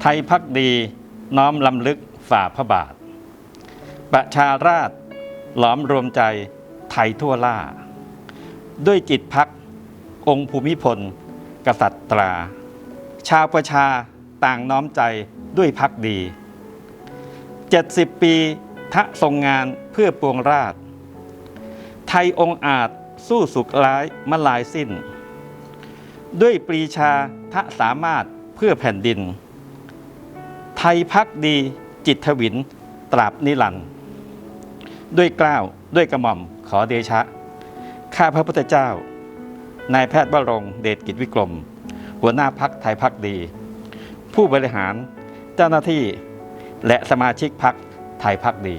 ไทยพักดีน้อมลำลึกฝ่าพระบาท ประชาราษฎร์หลอมรวมใจไทยทั่วล่า ด้วยจิตพักองค์ภูมิพล กษัตริย์ตรา ชาวประชาต่างน้อมใจด้วยพักดี 70 ปีทะทรงงานเพื่อปวงราษฎร์ไทยองค์อาจสู้สุขร้ายมาลายสิ้น ด้วยปรีชาทะสามารถเพื่อแผ่นดิน ไทยพักดีจิตทวิน ตราบนิลันด์ด้วยกล้าวด้วยกระหม่อมขอเดชะ ข้าพระพุทธเจ้า นายแพทย์วรงเดชกิจวิกรม หัวหน้าพักไทยพักดี ผู้บริหารเจ้าหน้าที่และสมาชิกพักไทยพักดี